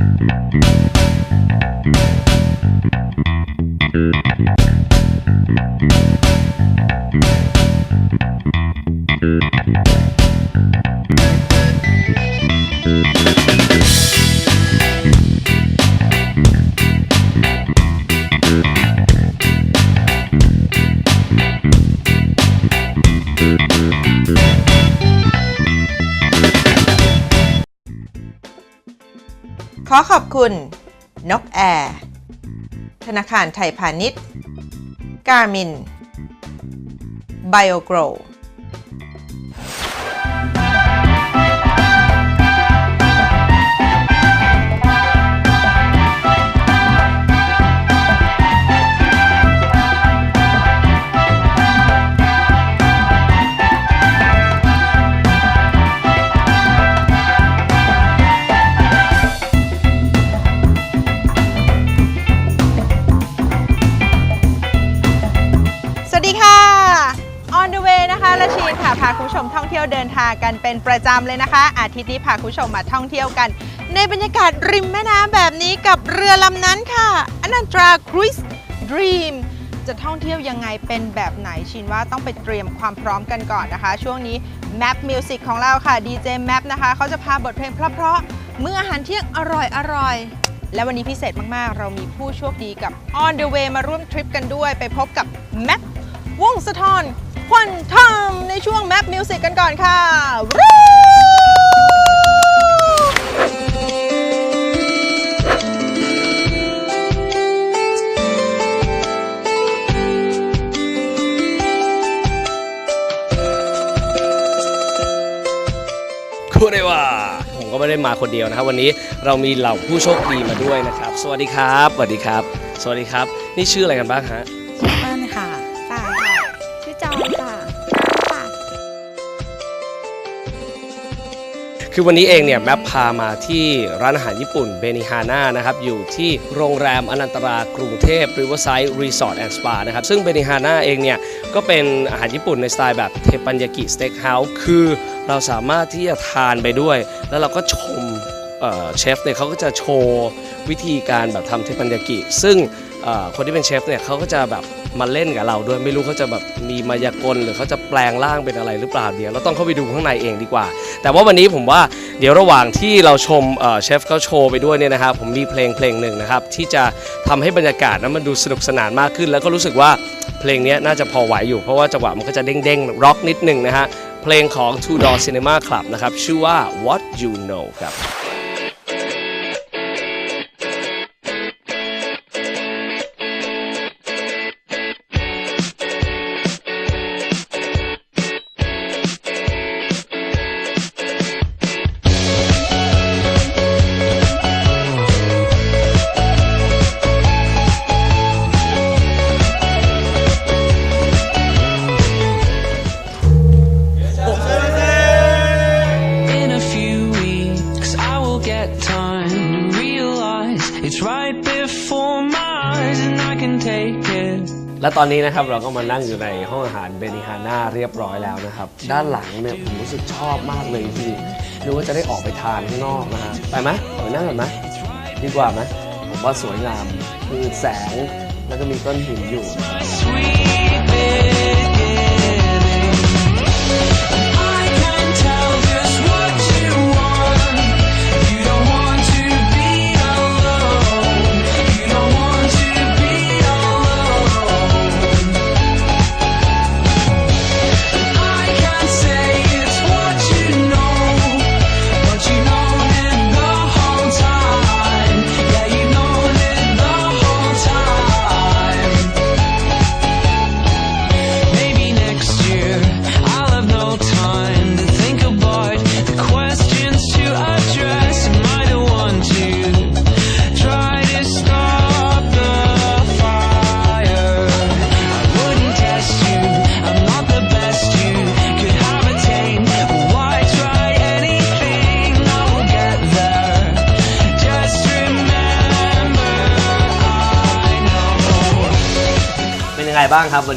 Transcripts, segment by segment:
Thank you. คุณ นกแอร์ ธนาคารไทยพาณิชย์ การมิน ไบโอโกร เป็นประจำเลยนะคะ อาทิตย์นี้พาคุณผู้ชมมาท่องเที่ยวกัน ในบรรยากาศริมแม่น้ำแบบนี้กับเรือลำนั้นค่ะอนันตราครูซดรีมจะท่องเที่ยวยังไงเป็นแบบไหนชินว่าต้องไปเตรียมความพร้อมกันก่อนนะคะ ช่วงนี้ Map Music ของเราค่ะ DJ Map นะคะเขาจะพาบทเพลงเพราะๆมื้ออาหารเที่ยงอร่อยๆและวันนี้พิเศษมาก ๆ เรามีผู้โชคดีกับ On the way มาร่วมทริปกันด้วย ไปพบกับ Map วงสะทอนควันทามในช่วง Map Music กันก่อนค่ะรูคูเรวาผมก็ไม่ได้มาคนเดียวนะครับ วันนี้เรามีเหล่าผู้โชคดีมาด้วยนะครับ สวัสดีครับ สวัสดีครับ สวัสดีครับ นี่ชื่ออะไรกันบ้างฮะ คือวันนี้เองเนี่ยแมปพามาที่ร้านอาหารญี่ปุ่นเบนิฮาน่านะครับอยู่ที่โรงแรมอนันตรากรุงเทพริเวอร์ไซด์รีสอร์ทแอนด์สปานะครับซึ่งเบนิฮาน่าเองเนี่ยก็เป็นอาหารญี่ปุ่นในสไตล์แบบเทปันยากิสเต็กเฮาส์คือเราสามารถที่จะทานไปด้วย แล้วเราก็ชม เชฟเนี่ยเขาก็จะโชว์วิธีการแบบทำเทปัญญากิ ซึ่งคนที่เป็นเชฟเนี่ยเขาก็จะแบบมาเล่นกับเราด้วยไม่รู้เขาจะแบบมีมายากลหรือเขาจะแปลงร่างเป็นอะไรหรือเปล่าเดี๋ยวเราต้องเข้าไปดูข้างในเองดีกว่า แต่ว่าวันนี้ผมว่าเดี๋ยวระหว่างที่เราชมเชฟเขาโชว์ไปด้วยเนี่ยนะครับผมมีเพลงเพลงหนึ่งนะครับที่จะทำให้บรรยากาศนั้นมันดูสนุกสนานมากขึ้น แล้วก็รู้สึกว่าเพลงนี้น่าจะพอไหวอยู่เพราะว่าจังหวะมันก็จะเด้งๆร็อกนิดนึงนะฮะเพลงของ Two Door Cinema Club นะครับชื่อว่า What You Know ครับ และตอนนี้นะครับเราก็มานั่งอยู่ในห้องอาหารเบนิฮาน่าเรียบร้อยแล้วนะครับ ด้านหลังเนี่ยผมรู้สึกชอบมากเลยจริงๆรู้ว่าจะได้ออกไปทานข้างนอกนะฮะไปไหมไปนั่งกันไหมดีกว่าไหมผมว่าสวยงามคือแสงแล้วก็มีต้นหินอยู่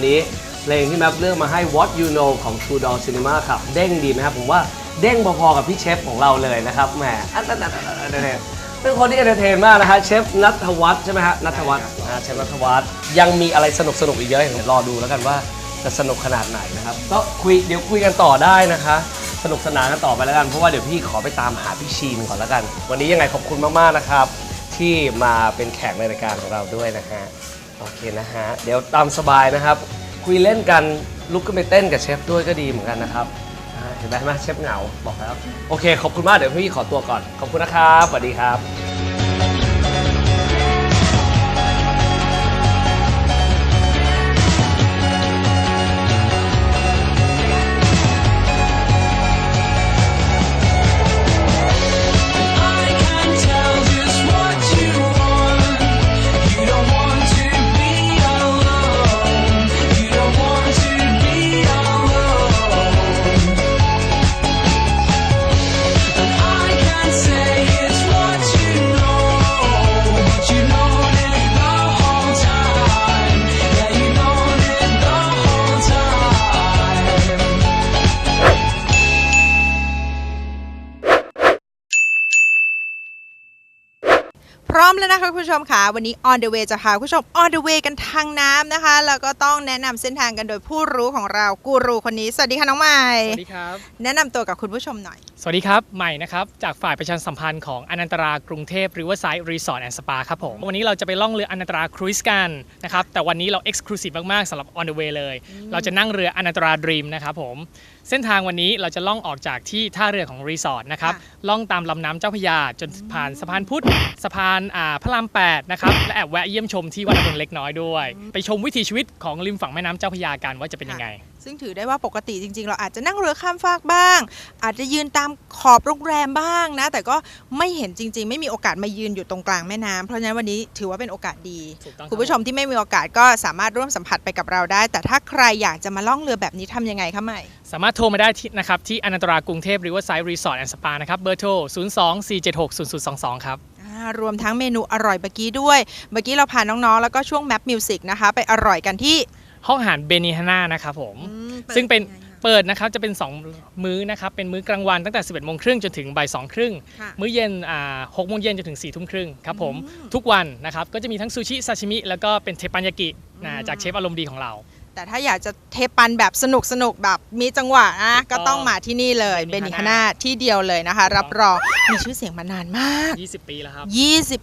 นนี้เพลงที่แมปเลือกมาให้ What You Know ของ True Door Cinema ครับ เด้งดีไหมครับ ผมว่าเด้งพอๆกับพี่เชฟของเราเลยนะครับแหมอันนั้นๆๆๆๆเป็นคนที่เอนเตอร์เทนมากนะฮะเชฟนัทวัฒน์ใช่ไหมฮะนัทวัฒน์อ่าเชฟนัทวัฒน์ยังมีอะไรสนุกสนุกๆอีกเยอะเดี๋ยวรอดูแล้วกันว่าจะสนุกขนาดไหนนะครับ ก็คุยเดี๋ยวคุยกันต่อได้นะคะ สนุกสนานกันต่อไปแล้วกัน เพราะว่าเดี๋ยวพี่ขอไปตามหาพี่ชีนก่อนแล้วกัน วันนี้ยังไงขอบคุณมากๆนะครับ ที่มาเป็นแขกในรายการของเราด้วยนะฮะ โอเคนะฮะ เดี๋ยวตามสบายนะครับ คุยเล่นกันลุกขึ้นไปเต้นกับเชฟด้วยก็ดีเหมือนกันนะครับอ่าเห็นไหมเห็นไหมเชฟเหงาบอกแล้ว โอเค ขอบคุณมาก เดี๋ยวพี่ขอตัวก่อน ขอบคุณนะครับ สวัสดีครับ ผู้ชมค่ะวันนี้ on the way จะพาคุณผู้ชม on the way กันทางน้ำนะคะ แล้วก็ต้องแนะนำเส้นทางกันโดยผู้รู้ของเรากูรูคนนี้ สวัสดีค่ะน้องใหม่ สวัสดีครับ แนะนำตัวกับคุณผู้ชมหน่อย สวัสดีครับ ใหม่นะครับ จากฝ่ายประชาสัมพันธ์ของอนันตรากรุงเทพ Riverside Resort and Spa ครับผม วันนี้เราจะไปล่องเรืออนันตราครูซกันนะครับ แต่วันนี้เรา Exclusive มาก ๆสำหรับ On the Way เลย เราจะนั่งเรืออนันตรา Dream นะครับผม เส้นทางวันนี้เราจะล่องออกจากที่ท่าเรือของรีสอร์ทนะครับค่ะล่องตามลำน้ำเจ้าพระยาจนผ่านสะพานพุทธสะพานอ่าพระราม8นะครับและแอบแวะเยี่ยมชมที่วัดอรุณเล็กน้อยด้วย ไปชมวิถีชีวิตของริมฝั่งแม่น้ำเจ้าพระยากันว่าจะเป็นยังไง ซึ่งถือได้ว่าปกติจริง ๆ เราอาจจะนั่งเรือข้ามฟากบ้าง อาจจะยืนตามขอบโรงแรมบ้างนะ แต่ก็ไม่เห็นจริง ๆ ไม่มีโอกาสมายืนอยู่ตรงกลางแม่น้ำเพราะฉะนั้นวันนี้ถือว่าเป็นโอกาสดีถูกต้องครับคุณผู้ชมที่ไม่มีโอกาสก็สามารถร่วมสัมผัสไปกับเราได้ แต่ถ้าใครอยากจะมาล่องเรือแบบนี้ทำยังไงคะใหม่ สามารถโทรมาได้ที่นะครับที่อนันตรากรุงเทพ Riverside Resort and Spa นะครับเบอร์โทร 024760022 ครับอ่ารวมทั้งเมนูอร่อยเมื่อกี้ด้วย เมื่อกี้เราพาน้องๆ แล้วก็ช่วงแมปมิวสิกนะคะ ไปอร่อยกันที่ ห้องอาหารเบนิฮาน่านะครับผม ซึ่งเป็นเปิดนะครับจะเป็น 2 มื้อนะครับเป็นมื้อกลางวันตั้งแต่ 11โมงครึ่งจนถึงบ่าย2ครึ่งค่ะมื้อเย็นอ่า6โมงเย็นจนถึง4ทุ่มครึ่งครับผมอืมทุกวันนะครับก็จะมีทั้งซูชิซาชิมิแล้วก็เป็นเทปันยากินะอืมจากเชฟอารมณ์ดีของเรา แต่ถ้าอยากจะเทปันแบบสนุกสนุกๆแบบมีจังหวะนะก็ต้องมาที่นี่เลยเบ Benihana นิฮาน่าที่เดียวเลยนะคะ รับรองมีชื่อเสียงมานานมาก 20 ปีแล้วครับ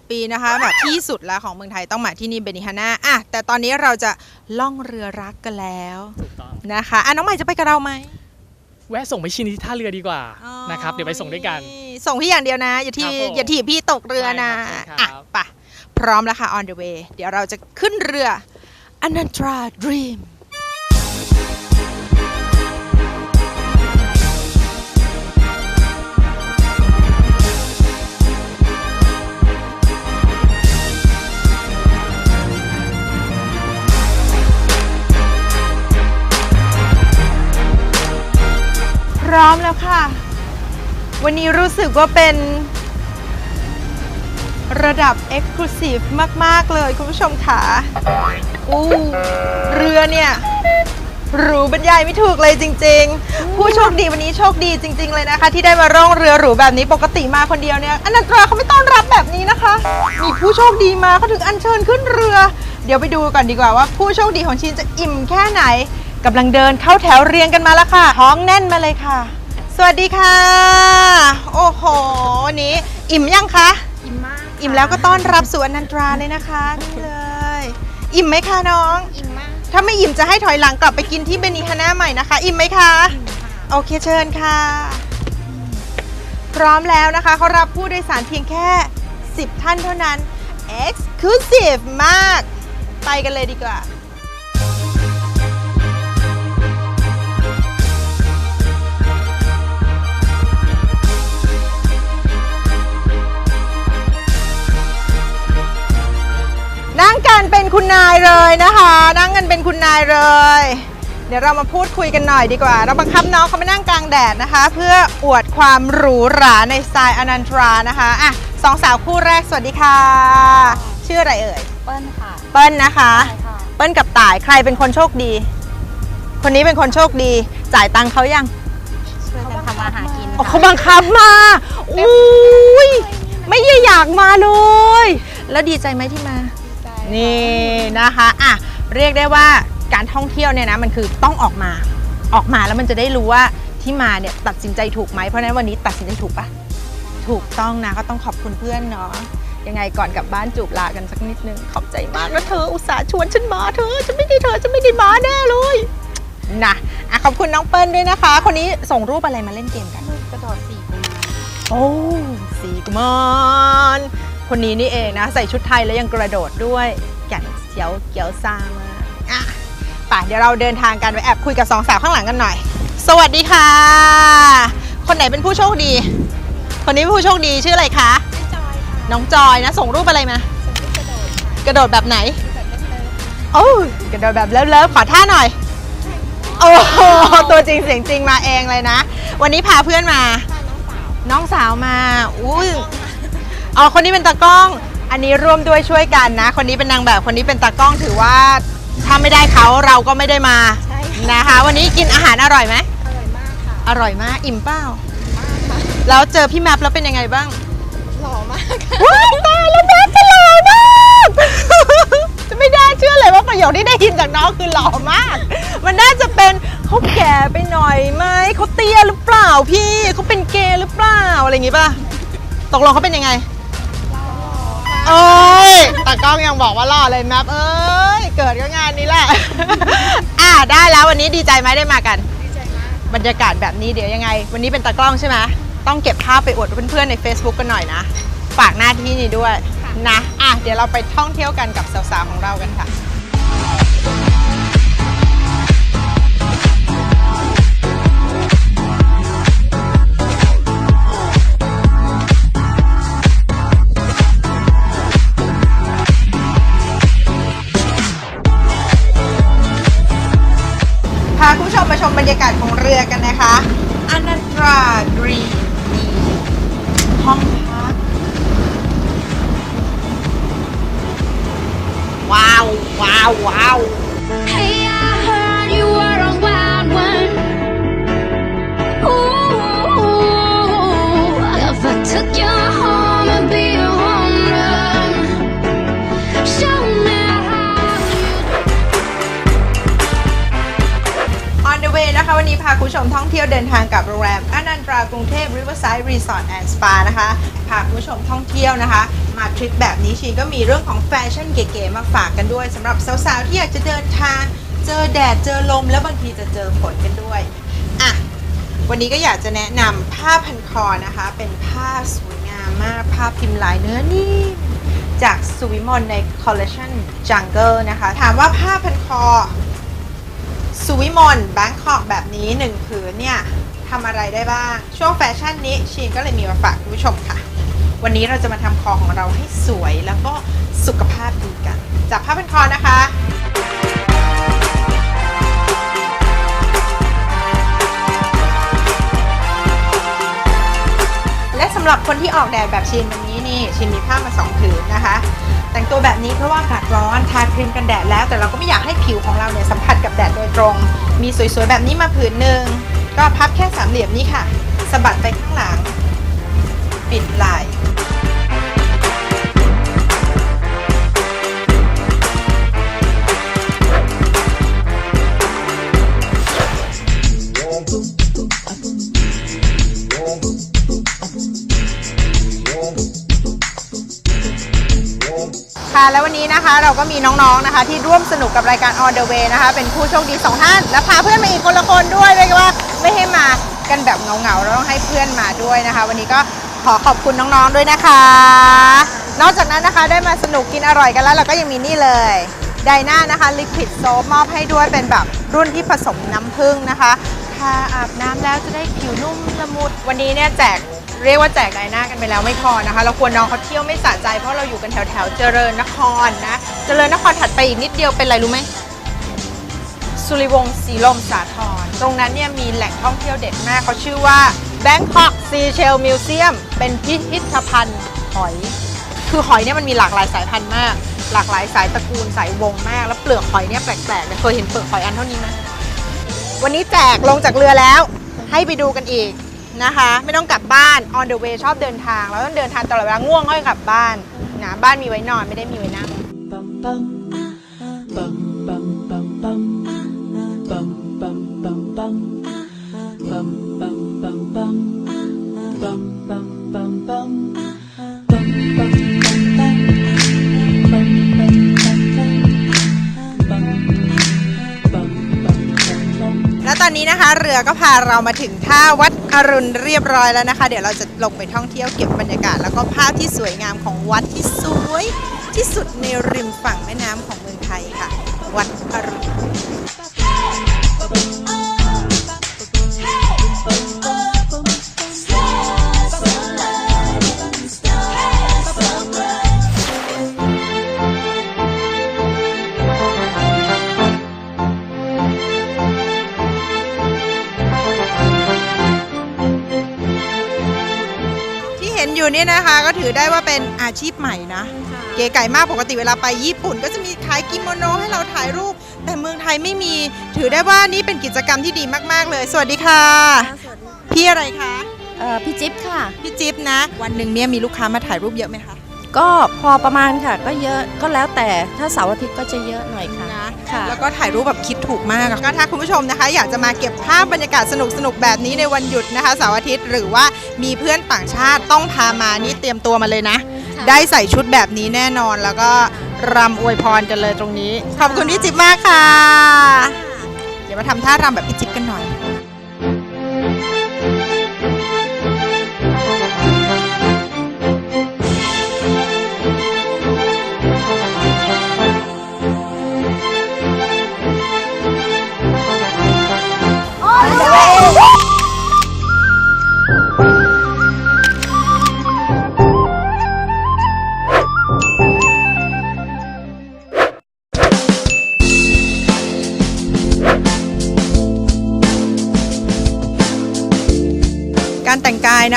20 ปีนะคะแบบที่สุดแล้วของเมืองไทยต้องมาที่นี่เบนิฮาน่าอะแต่ตอนนี้เราจะล่องเรือรักกันแล้วถูกต้องนะคะอะน้องใหม่จะไปกับเราไหมแวะส่งไปชินที่ท่าเรือดีกว่านะครับเดี๋ยวไปส่งด้วยกัน ส่งพี่อย่างเดียวนะ อย่าทีครับผมอย่าถีบพี่ตกเรือนะได้ครับอะใช่ครับไปะพร้อมแล้วค่ะ on the way เดี๋ยวเราจะขึ้นเรืออนันตรา dream พ ร้อมแล้วค่ะ วันนี้รู้สึกว่าเป็น ระดับ Exclusive มาก ๆ เลยคุณผู้ชมค่ะอู้เรือเนี่ยหรูบรรยายไม่ถูกเลยจริง ๆ ผู้โชคดีวันนี้โชคดีจริง ๆ เลยนะคะ ที่ได้มาร่องเรือหรูแบบนี้ปกติมาคนเดียวเนี่ยอนันตราเขาไม่ต้อนรับแบบนี้นะคะ มีผู้โชคดีมาเขาถึงอัญเชิญขึ้นเรือ เดี๋ยวไปดูก่อนดีกว่าว่า ผู้โชคดีของชินจะอิ่มแค่ไหน กำลังเดินเข้าแถวเรียงกันมาแล้วค่ะ ท้องแน่นมาเลยค่ะ สวัสดีค่ะ โอ้โหวันนี้อิ่มยังคะ อิ่มมากอิ่มแล้วก็ต้อนรับสู่อนันตราเลยนะคะนี่เลย อิ่มไหมคะน้อง อิ่มมากถ้าไม่อิ่มจะให้ถอยหลังกลับไปกินที่เบนิฮาน่าใหม่นะคะ อิ่มไหมคะโอเคเชิญค่ะ พร้อมแล้วนะคะเขารับผู้โดยสารเพียงแค่ 10 ท่านเท่านั้น Exclusive มาก ไปกันเลยดีกว่า นั่งกันเป็นคุณนายเลยนะคะ นั่งกันเป็นคุณนายเลย เดี๋ยวเรามาพูดคุยกันหน่อยดีกว่า เราบังคับน้องเขามานั่งกลางแดดนะคะ เพื่ออวดความหรูหราในสไตล์อนันตรานะคะอะสองสาวคู่แรกสวัสดีค่ะ ชื่ออะไรเอ่ยเปิ้ลค่ะเปิ้ลนะคะ ใช่ค่ะ เปิ้ลกับต่ายใครเป็นคนโชคดี คนนี้เป็นคนโชคดี จ่ายตังค์เขายังช่วยกันทำมาหากินอ๋อเขาบังคับมาอุ้ยไม่ได้อยากมาเลย แล้วดีใจไหมที่มา นี่นะคะอะเรียกได้ว่าการท่องเที่ยวเนี่ยนะมันคือต้องออกมาออกมาแล้วมันจะได้รู้ว่าที่มาเนี่ยตัดสินใจถูกไหมเพราะฉะนั้นวันนี้ตัดสินใจถูกปะถูกต้องนะก็ต้องขอบคุณเพื่อนเนาะยังไงก่อนกลับบ้านจูบลากันสักนิดนึงขอบใจมากนะเธออุตส่าห์ชวนฉันมาเธอฉันไม่ได้เธอฉันไม่ได้มาแน่เลยนะอะขอบคุณน้องเปิ้ลด้วยนะคะ คนนี้ส่งรูปอะไรมาเล่นเกมกันกระดดสีกุมารโอ้สีกุมาร คนนี้นี่เองนะ ใส่ชุดไทยแล้วยังกระโดดด้วยแก่นเสียวเกียวซามากอะไป่ะเดี๋ยวเราเดินทางกันไปแอบคุยกับสองสาวข้างหลังกันหน่อย สวัสดีค่ะ คนไหนเป็นผู้โชคดี คนนี้เป็นผู้โชคดีชื่ออะไรคะจอยค่ะน้องจอยนะ ส่งรูปอะไรมาส่งลูกกระโดดค่ะกระโดดแบบไหนแบบเล่นเลยโอ้ยกระโดดแบบเลิฟๆขอท่าหน่อย โอ้โหตัวจริงเสียงจริงมาเองเลยนะ วันนี้พาเพื่อนมาพาน้องสาวน้องสาวมา อุ้ย อ๋อคนนี้เป็นตากล้อง อันนี้ร่วมด้วยช่วยกันนะ คนนี้เป็นนางแบบคนนี้เป็นตากล้องถือว่าถ้าไม่ได้เขาเราก็ไม่ได้มาใช่ค่ะนะคะ วันนี้กินอาหารอร่อยไหมอร่อยมากค่ะอร่อยมากอิ่มเปล่ามากค่ะแล้วเจอพี่แมปแล้วเป็นยังไงบ้างหล่อมากค่ะว้ายตายแล้วแมปจะหล่อมากจะไม่ได้เชื่อเลยว่าประโยคที่ได้ยินจากน้องคือหล่อมาก มันน่าจะเป็นเขาแก่ไปหน่อยไหมเขาเตี้ยหรือเปล่าพี่เขาเป็นเกย์หรือเปล่าอะไรอย่างงี้ป่ะตกลงเขาเป็นยังไง เอ้ยตากล้องยังบอกว่าหล่อเลยแมปเอ้ย เกิดก็งานนี้แหละ อ่าได้แล้ววันนี้ดีใจไหมได้มากัน ดีใจมาก บรรยากาศแบบนี้เดี๋ยวยังไง วันนี้เป็นตากล้องใช่ไหมต้องเก็บภาพไปอวดเพื่อนๆใน Facebook กันหน่อยนะ ฝากหน้าที่นี้ด้วยนะ อะเดี๋ยวเราไปท่องเที่ยวกันกับสาวๆของเรากันค่ะ องเรือกันนะคะอนันตรากรีนีห้องพัก ว้าว ว้าว ว้าวาคุณผู้ชมท่องเที่ยวเดินทางกับโรงแรมอนันตรากรุงเทพ Riverside Resort and Spa นะคะพาคุณผู้ชมท่องเที่ยวนะคะ มาทริปแบบนี้ชีก็มีเรื่องของแฟชั่นเก๋ๆมาฝากกันด้วยสำหรับสาวๆที่อยากจะเดินทาง เจอแดดเจอลม แล้วบางทีจะเจอฝนกันด้วยอะวันนี้ก็อยากจะแนะนำผ้าพันคอนะคะ เป็นผ้าสวยงามมากผ้าพิมพ์ลายเนื้อนิ่มจากสุวิมลในคอลเล t ชัน Jungle นะคะ ถามว่าผ้าพันคอ สุวิมลแบงคอกแบบนี้หนึ่งผืนเนี่ยทำอะไรได้บ้าง ช่วงแฟชั่นนี้ชีนก็เลยมีมาฝากคุณผู้ชมค่ะ วันนี้เราจะมาทำคอของเราให้สวยแล้วก็สุขภาพดีกันจากผ้าพันคอนะคะและสำหรับคนที่ออกแดดแบบชินวันนี้นี่ชินมีผ้ามาสองผืนนะคะ แต่งตัวแบบนี้เพราะว่าอากาศร้อนทาครีมกันแดดแล้ว แต่เราก็ไม่อยากให้ผิวของเราเนี่ยสัมผัส รง มีสวยๆแบบนี้มาผืนหนึ่งก็พับแค่สามเหลี่ยมนี้ค่ะสะบัดไปข้างหลัง ปิดไหล่ แล้ววันนี้นะคะเราก็มีน้องๆนะคะ ที่ร่วมสนุกกับรายการ On the Way นะคะ เป็นผู้โชคดีสองท่าน และพาเพื่อนมาอีกคนละคนด้วยเรียกว่าไม่ให้มากันแบบเงาๆเราต้องให้เพื่อนมาด้วยนะคะ วันนี้ก็ขอขอบคุณน้องๆด้วยนะคะ นอกจากนั้นนะคะได้มาสนุกกินอร่อยกันแล้วเราก็ยังมีนี่เลยไดน่านะคะลิควิดโซฟมอบให้ด้วยเป็นแบบรุ่นที่ผสมน้ำผึ้งนะคะทาอาบน้ำแล้วจะได้ผิวนุ่มละมุดวันนี้เนี่ยแจก เรียกว่าแจกไดหน้ากันไปแล้วไม่พอนะคะ เราควรน้องเขาเที่ยวไม่สะใจเพราะเราอยู่กันแถวแถวเจริญนครนะ เจริญนครถัดไปอีกนิดเดียวเป็นอะไรรู้ไหมสุริวงศ์ศรีลมสาทรตรงนั้นเนี่ยมีแหล่งท่องเที่ยวเด็ดมากเขาชื่อว่า Bangkok Seashell Museum เป็นพิพิธภัณฑ์หอย คือหอยเนี่ยมันมีหลากหลายสายพันธุ์มาก หลากหลายสายตระกูลสายวงมาก แล้วเปลือกหอยเนี่ยแปลกๆเคยเห็นเปลือกหอยอันเท่านี้ไหมวันนี้แจกลงจากเรือแล้ว ให้ไปดูกันอีก นะคะ ไม่ต้องกลับบ้าน on the way ชอบเดินทาง เราต้องเดินทางตลอดเวลาง่วงก็กลับบ้านนะบ้านมีไว้นอนไม่ได้มีไว้นั่ง อนนี้นะคะ เรือก็พาเรามาถึงท่าวัดอรุณเรียบร้อยแล้วนะคะ เดี๋ยวเราจะลงไปท่องเที่ยวเก็บบรรยากาศ แล้วก็ภาพที่สวยงามของวัดที่สวยที่สุดในริมฝั่งแม่น้ำของเมืองไทยค่ะ วัดอรุณ ที่เห็นอยู่นี่นะคะก็ถือได้ว่าเป็นอาชีพใหม่นะ เก๋ไก่มากปกติเวลาไปญี่ปุ่น ก็จะมีขายกิโมโนให้เราถ่ายรูป แต่เมืองไทยไม่มี ถือได้ว่านี่เป็นกิจกรรมที่ดีมาก ๆ เลย สวัสดีค่ะ พี่อะไรคะเอ่อพี่จิ๊บค่ะ พี่จิ๊บนะ วันหนึ่งเนี่ยมีลูกค้ามาถ่ายรูปเยอะไหมคะ ก็พอประมาณค่ะ ก็เยอะก็แล้วแต่ถ้าเสาร์อาทิตย์ก็จะเยอะหน่อยค่ะนะค่ะ แล้วก็ถ่ายรูปแบบคิดถูกมากอะก็ถ้าคุณผู้ชมนะคะ อยากจะมาเก็บภาพบรรยากาศสนุกๆแบบนี้ในวันหยุดนะคะเสาร์อาทิตย์หรือว่ามีเพื่อนต่างชาติต้องพามานี่เตรียมตัวมาเลยนะได้ใส่ชุดแบบนี้แน่นอนแล้วก็รำอวยพรกันเลยตรงนี้ ขอบคุณพี่จิ๊บมากค่ะ เดี๋ยวมาทำท่ารำแบบพี่จิ๊บกันหน่อย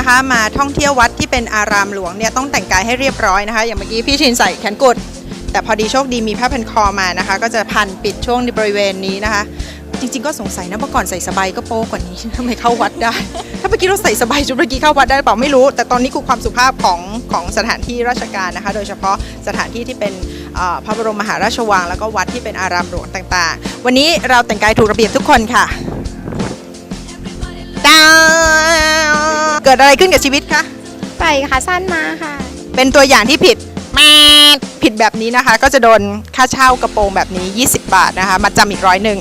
นะคะ มาท่องเที่ยววัดที่เป็นอารามหลวงเนี่ยต้องแต่งกายให้เรียบร้อยนะคะ อย่างเมื่อกี้พี่ชินใส่แขนกุด แต่พอดีโชคดีมีผ้าพันคอมานะคะ ก็จะพันปิดช่วงในบริเวณนี้นะคะ จริง ๆ ก็สงสัยนะเมื่อก่อนใส่สบายก็โป๊กว่านี้ทำไมเข้าวัดได้ ถ้าเมื่อกี้เราใส่สบายชุดเมื่อกี้เข้าวัดได้เปล่าไม่รู้ แต่ตอนนี้คือความสุภาพของของสถานที่ราชการนะคะ โดยเฉพาะสถานที่ที่เป็นพระบรมมหาราชวัง แล้วก็วัดที่เป็นอารามหลวงต่างๆ วันนี้เราแต่งกายถูกระเบียบทุกคนค่ะดาว เกิดอะไรขึ้นกับชีวิตคะใส่ขาสั้นมาค่ะ เป็นตัวอย่างที่ผิดแม่ผิดแบบนี้นะคะ ก็จะโดนค่าเช่ากระโปรงแบบนี้ 20 บาทนะคะมาจำอีกร้อยหนึ่ง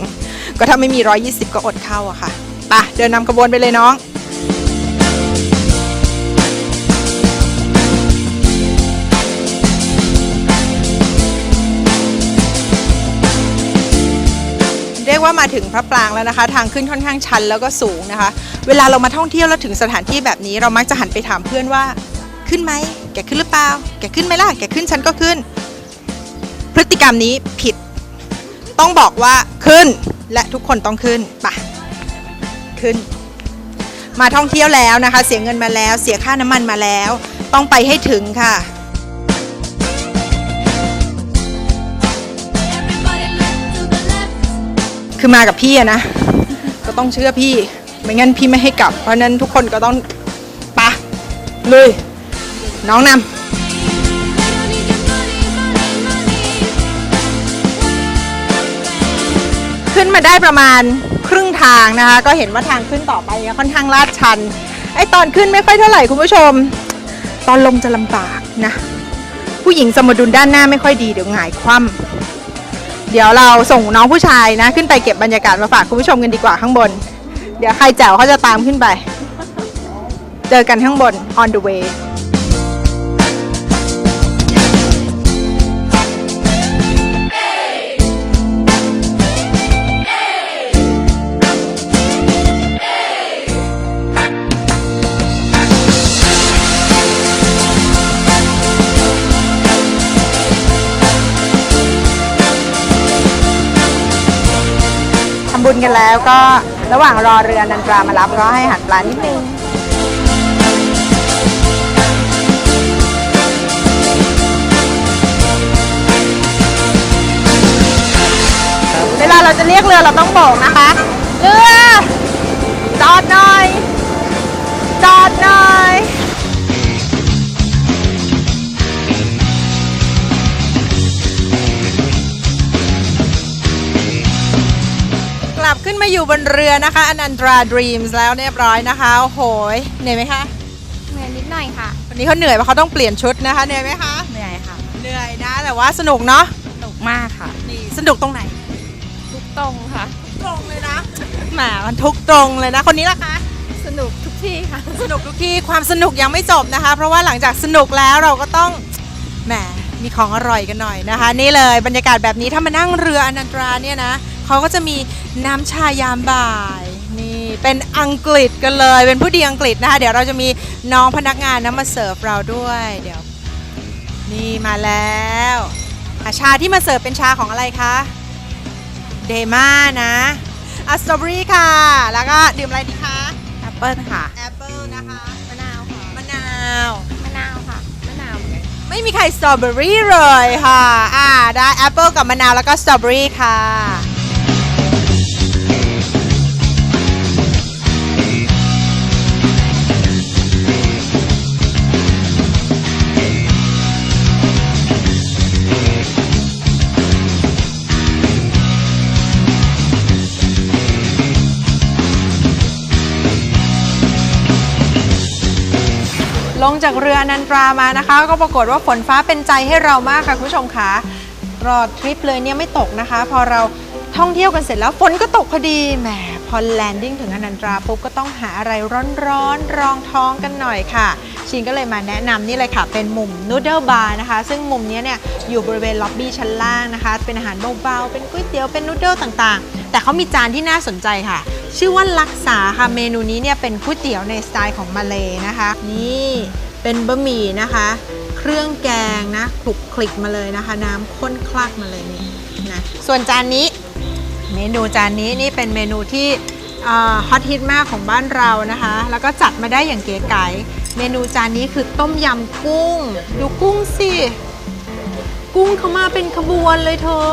ก็ถ้าไม่มี 120 ก็อดเข้าอะค่ะไปะเดินนำขบวนไปเลยน้อง กว่ามาถึงพระปรางแล้วนะคะ ทางขึ้นค่อนข้างชันแล้วก็สูงนะคะ เวลาเรามาท่องเที่ยวแล้วถึงสถานที่แบบนี้เรามักจะหันไปถามเพื่อนว่า ขึ้นไหมแกขึ้นหรือเปล่า แกขึ้นไหมล่ะแกขึ้นฉันก็ขึ้น พฤติกรรมนี้ผิด ต้องบอกว่าขึ้นและทุกคนต้องขึ้นปะขึ้น มาท่องเที่ยวแล้วนะคะ เสียเงินมาแล้ว เสียค่าน้ำมันมาแล้ว ต้องไปให้ถึงค่ะ คือมากับพี่อะนะ ก็ต้องเชื่อพี่ ไม่งั้นพี่ไม่ให้กลับ เพราะฉะนั้นทุกคนก็ต้องปะลุยน้องนำ ขึ้นมาได้ประมาณครึ่งทางนะคะ ก็เห็นว่าทางขึ้นต่อไปเนี่ยค่อนข้างลาดชัน ไอตอนขึ้นไม่ค่อยเท่าไหร่คุณผู้ชม ตอนลงจะลำบากนะ ผู้หญิงสมดุลด้านหน้าไม่ค่อยดีเดี๋ยวหงายคว่ำ เดี๋ยวเราส่งน้องผู้ชายนะ ขึ้นไปเก็บบรรยากาศมาฝากคุณผู้ชมกันดีกว่าข้างบน เดี๋ยวใครแจ๋วเขาจะตามขึ้นไป เจอกันข้างบน on the way ญกันแล้วก็ระหว่างรอเรือนันตรามารับก็ให้หันปลานิดนึงเวลาเราจะเรียกเรือเราต้องโบกนะคะ เรือ จอดหน่อยอดหน่อย กลับขึ้นมาอยู่บนเรือนะคะอนันตราดรีมส์แล้วเรียบร้อยนะคะ โอ้โหยเหนื่อยไหมคะเหนื่อยนิดหน่อยค่ะ วันนี้เขาเหนื่อยเพราะเขาต้องเปลี่ยนชุดนะคะเหนื่อยไหมคะเหนื่อยค่ะเหนื่อยนะ แต่ว่าสนุกเนาะสนุกมากค่ะนี่สนุกตรงไหน ทุกตรงค่ะตรงเลยนะแหมมันทุกตรงเลยนะคนนี้ล่ะคะสนุกทุกที่ค่ะ สนุกทุกที่ความสนุกยังไม่จบนะคะ เพราะว่าหลังจากสนุกแล้วเราก็ต้องแหมมีของอร่อยกันหน่อยนะคะ นี่เลยบรรยากาศแบบนี้ถ้ามานั่งเรืออนันตราเนี่ยนะ เขาก็จะมีน้ำชายามบ่ายนี่เป็นอังกฤษกันเลย เป็นผู้ดีอังกฤษนะคะเดี๋ยวเราจะมีน้องพนักงานนะมาเสิร์ฟเราด้วยเดี๋ยว นี่มาแล้วอะชาที่มาเสิร์ฟเป็นชาของอะไรคะเดม่านะอะสตรอเบอรี่ค่ะ แล้วก็ดื่มอะไรดีคะแอปเปิลค่ะแอปเปิลนะคะมะนาวค่ะมะนาวมะนาวค่ะมะนาวไม่มีใครสตรอเบอรี่เลยค่ะอ่าได้แอปเปิลกับมะนาวแล้วก็สตรอเบอรี่ค่ะ ลงจากเรืออนันตรามานะคะ ก็ปรากฏว่าฝนฟ้าเป็นใจให้เรามากค่ะคุณผู้ชมค่ะรอทริปเลยเนี่ยไม่ตกนะคะ พอเราท่องเที่ยวกันเสร็จแล้วฝนก็ตกพอดีแหม อแลนดิ้งถึงอนันตราปุ๊บก็ต้องหาอะไรร้อนๆรองท้องกันหน่อยค่ะ ชินก็เลยมาแนะนำนี่เลยค่ะ เป็นมุมนูเดิลบาร์นะคะ ซึ่งมุมนี้เนี่ยอยู่บริเวณล็อบบี้ชั้นล่างนะคะ เป็นอาหารเบาๆเป็นก๋วยเตี๋ยวเป็นนูเดิลต่างๆ แต่เขามีจานที่น่าสนใจค่ะ ชื่อว่าลักษาค่ะเมนูนี้เนี่ยเป็นก๋วยเตี๋ยวในสไตล์ของมาเลยนะคะ นี่เป็นบะหมี่นะคะ เครื่องแกงนะคลุกคลิกมาเลยนะคะ น้ำข้นคลักมาเลยนี่นะส่วนจานนี้ เมนูจานนี้นี่เป็นเมนูที่ฮอตฮิตมากของบ้านเรานะคะ แล้วก็จัดมาได้อย่างเก๋ไก๋เมนูจานนี้คือต้มยำกุ้ง ดูกุ้งสิ กุ้งเขามาเป็นขบวนเลยเธอ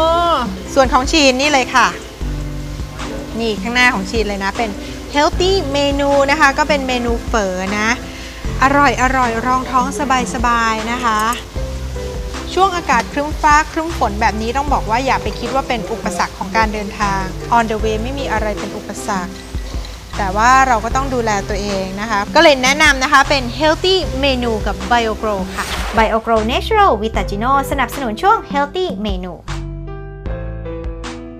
ส่วนของชีนนี่เลยค่ะ นี่ข้างหน้าของชีนเลยนะ เป็น healthy เมนูนะคะ ก็เป็นเมนูเฝอนะ อร่อยอร่อยรองท้องสบายสบายๆนะคะ ช่วงอากาศครึ้มฟ้าครึ้มฝนแบบนี้ต้องบอกว่าอย่าไปคิดว่าเป็นอุปสรรคของการเดินทาง on the way ไม่มีอะไรเป็นอุปสรรค แต่ว่าเราก็ต้องดูแลตัวเองนะคะ ก็เลยแนะนำนะคะเป็น healthy เมนูกับ BioGrow ค่ะ BioGrow Natural Vitagino สนับสนุนช่วง Healthy เมนู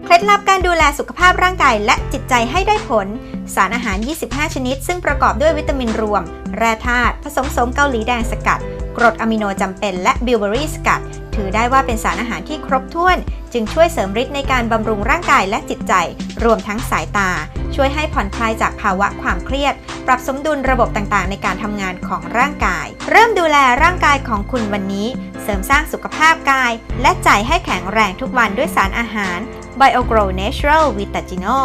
เคล็ดลับการดูแลสุขภาพร่างกายและจิตใจให้ได้ผล สารอาหาร 25 ชนิด ซึ่งประกอบด้วยวิตามินรวม แร่ธาตุผสมสมเกาหลีแดงสกัด กรดอะมิโนจำเป็นและบิวเบอรี่สกัด ถือได้ว่าเป็นสารอาหารที่ครบถ้วน จึงช่วยเสริมฤทธิ์ในการบำรุงร่างกายและจิตใจ รวมทั้งสายตา ช่วยให้ผ่อนคลายจากภาวะความเครียด ปรับสมดุลระบบต่างๆ ในการทำงานของร่างกาย เริ่มดูแลร่างกายของคุณวันนี้ เสริมสร้างสุขภาพกาย และใจให้แข็งแรงทุกวันด้วยสารอาหาร BioGrow Natural Vitagino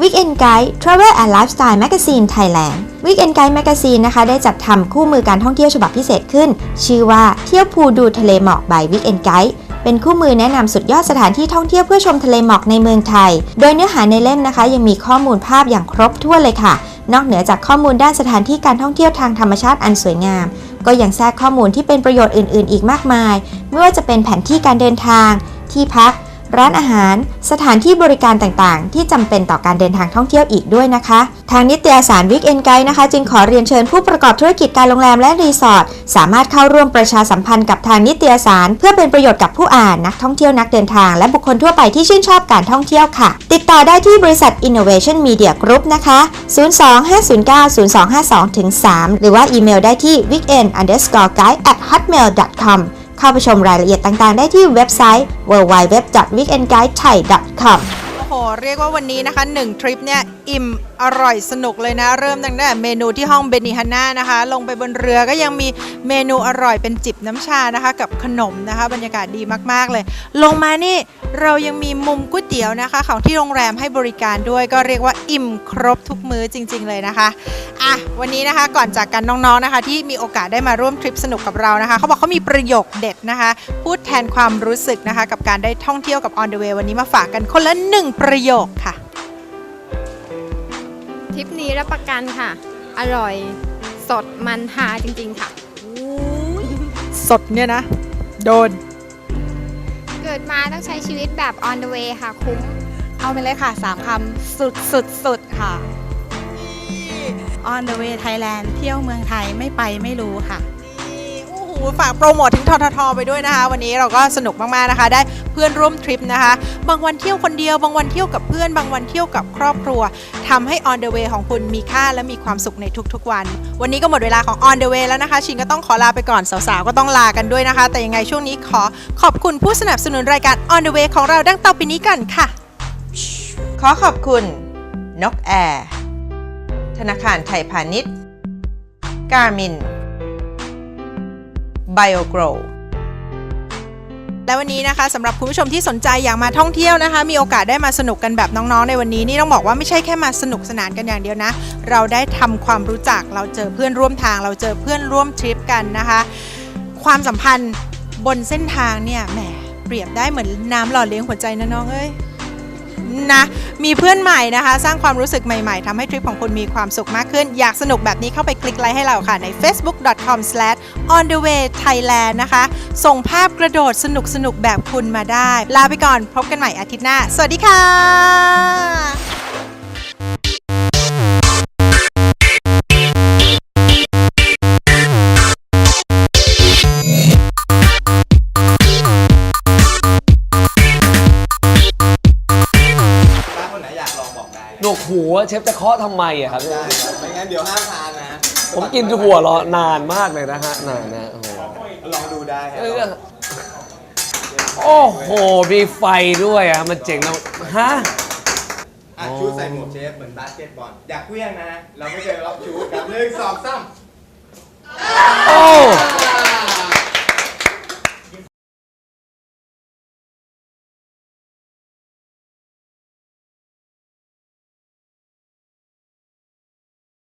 Weekend Guide Travel and Lifestyle Magazine Thailand Weekend Guide Magazine นะคะได้จัดทำคู่มือการท่องเที่ยวฉบับพิเศษขึ้น ชื่อว่าเที่ยวภูดูทะเลหมอก by Weekend Guide เป็นคู่มือแนะนำสุดยอดสถานที่ท่องเที่ยวเพื่อชมทะเลหมอกในเมืองไทย โดยเนื้อหาในเล่มนะคะ ยังมีข้อมูลภาพอย่างครบถ้วนเลยค่ะ นอกเหนือจากข้อมูลด้านสถานที่การท่องเที่ยวทางธรรมชาติอันสวยงาม ก็ยังแทรกข้อมูลที่เป็นประโยชน์อื่น ๆ อีกมากมาย ไม่ว่าจะเป็นแผนที่การเดินทาง ที่พัก ร้านอาหาร สถานที่บริการต่างๆ ที่จำเป็นต่อการเดินทางท่องเที่ยวอีกด้วยนะคะ ทางนิตยสาร Weekend Guide นะคะ จึงขอเรียนเชิญผู้ประกอบธุรกิจการโรงแรมและรีสอร์ทสามารถเข้าร่วมประชาสัมพันธ์กับทางนิตยสาร เพื่อเป็นประโยชน์กับผู้อ่านนักท่องเที่ยวนักเดินทาง และบุคคลทั่วไปที่ชื่นชอบการท่องเที่ยวค่ะ ติดต่อได้ที่บริษัท Innovation Media Group นะคะ 025090252-3หรือว่าอีเมลได้ที่ weekend underscore guide at hotmail com เข้าไปชมรายละเอียดต่างๆ ได้ที่เว็บไซต์ www.weekendguidethai.com โอ้โห เรียกว่าวันนี้นะคะ 1 ทริปเนี่ย อิ่ม อร่อยสนุกเลยนะ เริ่มตั้งแต่เมนูที่ห้องเบนิฮาน่านะคะ ลงไปบนเรือก็ยังมีเมนูอร่อยเป็นจิบน้ำชานะคะ กับขนมนะคะ บรรยากาศดีมากๆเลย ลงมานี่เรายังมีมุมก๋วยเตี๋ยวนะคะ ของที่โรงแรมให้บริการด้วยก็เรียกว่าอิ่มครบทุกมื้อจริง ๆ เลยนะคะอะวันนี้นะคะก่อนจากกันน้องๆนะคะ ที่มีโอกาสได้มาร่วมทริปสนุกกับเรานะคะเขาบอกเขามีประโยคเด็ดนะคะ พูดแทนความรู้สึกนะคะ กับการได้ท่องเที่ยวกับ On the Way วันนี้มาฝากกันคนละหนึ่งประโยคค่ะ ทริปนี้รับประกันค่ะ อร่อยสดมันหาจริงๆค่ะ สดเนี่ยนะ โดน เกิดมาต้องใช้ชีวิตแบบ on the way ค่ะ คุ้ม เอาไปเลยค่ะ 3 คำ สุดสุดสุดค่ะ On the way Thailand เที่ยวเมืองไทยไม่ไปไม่รู้ค่ะโอ้โห ฝากโปรโมทถึงทททไปด้วยนะคะ วันนี้เราก็สนุกมากๆนะคะ ได้เพื่อนร่วมทริปนะคะ บางวันเที่ยวคนเดียว บางวันเที่ยวกับเพื่อน บางวันเที่ยวกับครอบครัวทำให้ On the way ของคุณมีค่าและมีความสุขในทุกๆวัน วันนี้ก็หมดเวลาของ On the way แล้วนะคะ ชิงก็ต้องขอลาไปก่อนสาวๆก็ต้องลากันด้วยนะคะ แต่ยังไงช่วงนี้ขอขอบคุณผู้สนับสนุนรายการ On the way ของเราดังต่อไปนี้กันค่ะ ขอขอบคุณนกแอร์ธนาคารไทยพาณิชย์ Garmin BioGrow และวันนี้นะคะสำหรับคุณผู้ชมที่สนใจอยากมาท่องเที่ยวนะคะ มีโอกาสได้มาสนุกกันแบบน้องๆ ในวันนี้นี่ต้องบอกว่าไม่ใช่แค่มาสนุกสนานกันอย่างเดียวนะ เราได้ทำความรู้จักเราเจอเพื่อนร่วมทาง เราเจอเพื่อนร่วมทริปกันนะคะ ความสัมพันธ์บนเส้นทางเนี่ยแหมเปรียบได้เหมือนน้ำหล่อเลี้ยงหัวใจนะน้องเอ้ย นะมีเพื่อนใหม่นะคะ สร้างความรู้สึกใหม่ๆทำให้ทริปของคุณมีความสุขมากขึ้น อยากสนุกแบบนี้เข้าไปคลิกไลค์ให้เราค่ะใน facebook.com/onthewaythailand นะคะ ส่งภาพกระโดดสนุกๆแบบคุณมาได้ ลาไปก่อนพบกันใหม่อาทิตย์หน้า สวัสดีค่ะ วกหัวเชฟจะเคาะทำไมอะครับได้ครับไม่งั้นเดี๋ยวห้ามทานนะผมกินหัวรอนานมากเลยนะฮะนานนะโอ้โหลองดูได้ครัเออโอ้โหมีไฟด้วยอะมันเจ๋งแล้วฮะ อะชูใส่หมวกเชฟเหมือนบาสเกตบอลอยากเคลี้ยงนะ เราไม่เคยรับชูกับหนึ่งสองสามโอ้